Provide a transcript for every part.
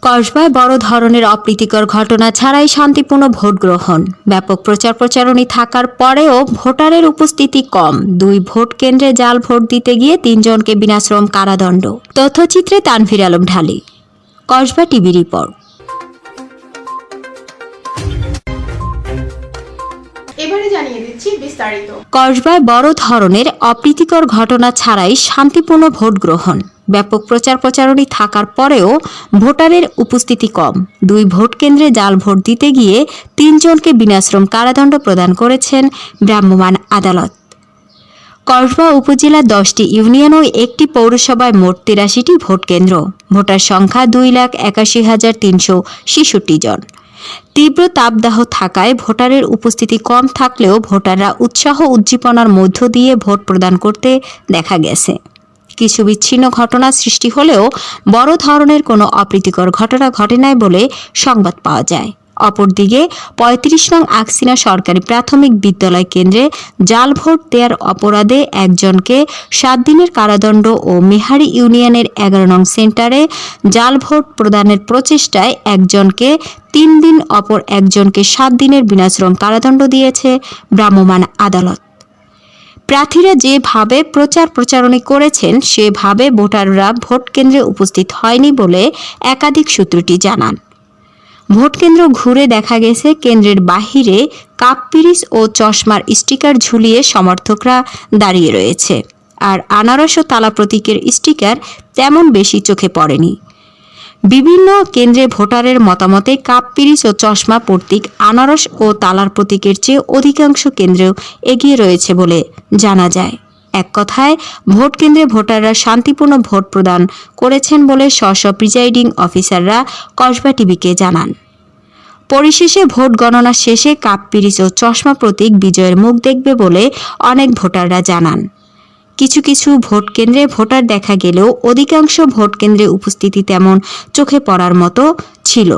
কসবায় বড় ধরনের অপ্রীতিকর ঘটনা ছাড়াই শান্তিপূর্ণ ভোট গ্রহণ। ব্যাপক প্রচার প্রচারণী থাকার পরেও ভোটারের উপস্থিতি কম। দুই ভোট কেন্দ্রে জাল ভোট দিতে গিয়ে তিনজনকে বিনাশ্রম কারাদণ্ড। তথ্যচিত্রে তানভীর আলম ঢালি। Kasba TV report. কসবায় বড় ধরনের অপ্রীতিকর ঘটনা ছাড়াই শান্তিপূর্ণ ভোট গ্রহণ। ব্যাপক প্রচার প্রচারণী থাকার পরেও ভোটারের উপস্থিতি কম। দুই ভোট কেন্দ্রে জাল ভোট দিতে গিয়ে তিনজনকে বিনাশ্রম কারাদণ্ড প্রদান করেছেন ভ্রাম্যমাণ আদালত। কসবা উপজেলার দশটি ইউনিয়ন ও একটি পৌরসভায় মোট তিরাশিটি ভোট কেন্দ্র। ভোটার সংখ্যা দুই লাখ একাশি হাজার তিনশো ছেষট্টি জন। তীব্র তাপদাহ থাকায় ভোটারের উপস্থিতি কম থাকলেও ভোটাররা উৎসাহ উদ্দীপনার মধ্য দিয়ে ভোট প্রদান করতে দেখা গেছে। কিছু বিচ্ছিন্ন ঘটনা সৃষ্টি হলেও বড় ধরনের কোনো অপ্রীতিকর ঘটনা ঘটে নাই বলে সংবাদ পাওয়া যায়। অপরদিকে পঁয়ত্রিশ নং আকসিনা সরকারি প্রাথমিক বিদ্যালয় কেন্দ্রে জাল ভোট দেওয়ার অপরাধে একজনকে সাত দিনের কারাদণ্ড ও মেহারি ইউনিয়নের এগারো নং সেন্টারে জাল ভোট প্রদানের প্রচেষ্টায় একজনকে তিন দিন অপর একজনকে সাত দিনের বিনাশ্রম কারাদণ্ড দিয়েছে ভ্রাম্যমাণ আদালত। প্রার্থীরা যেভাবে প্রচার প্রচারণী করেছেন, সেভাবে ভোটাররা ভোট কেন্দ্রে উপস্থিত হয়নি বলে একাধিক সূত্রটি জানান ভোট কেন্দ্র ঘুরে দেখা গেছে কেন্দ্রের বাহিরে কাপ পিরিচ ও চশমার স্টিকার ঝুলিয়ে সমর্থকরা দাঁড়িয়ে রয়েছে। আর আনারস ও তালা প্রতীকের স্টিকার তেমন বেশি চোখে পড়েনি। বিভিন্ন কেন্দ্রে ভোটারের মতামতে কাপ পিরিচ ও চশমা প্রতীক, আনারস ও তালার প্রতীকের চেয়ে অধিকাংশ কেন্দ্রেও এগিয়ে রয়েছে বলে জানা যায়। এক কথায় ভোট কেন্দ্রে ভোটাররা শান্তিপূর্ণ ভোট প্রদান করেছেন বলে স্ব প্রিজাইডিং অফিসাররা কসবা টিভিকে জানান। পরিশেষে ভোট গণনা শেষে কাপ পিরিচ ও চশমা প্রতীক বিজয়ের মুখ দেখবে বলে অনেক ভোটাররা জানান। কিছু কিছু ভোট কেন্দ্রে ভোটার দেখা গেলেও অধিকাংশ ভোট কেন্দ্রে উপস্থিতি তেমন চোখে পড়ার মতো ছিল।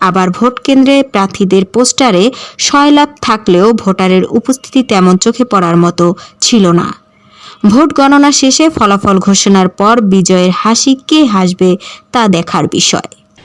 আবার ভোট কেন্দ্রে প্রার্থীদের পোস্টারে সয়লাভ থাকলেও ভোটারের উপস্থিতি তেমন চোখে পড়ার মতো ছিল না। ভোট গণনা শেষে ফলাফল ঘোষণার পর বিজয়ের হাসি কে হাসবে তা দেখার বিষয়।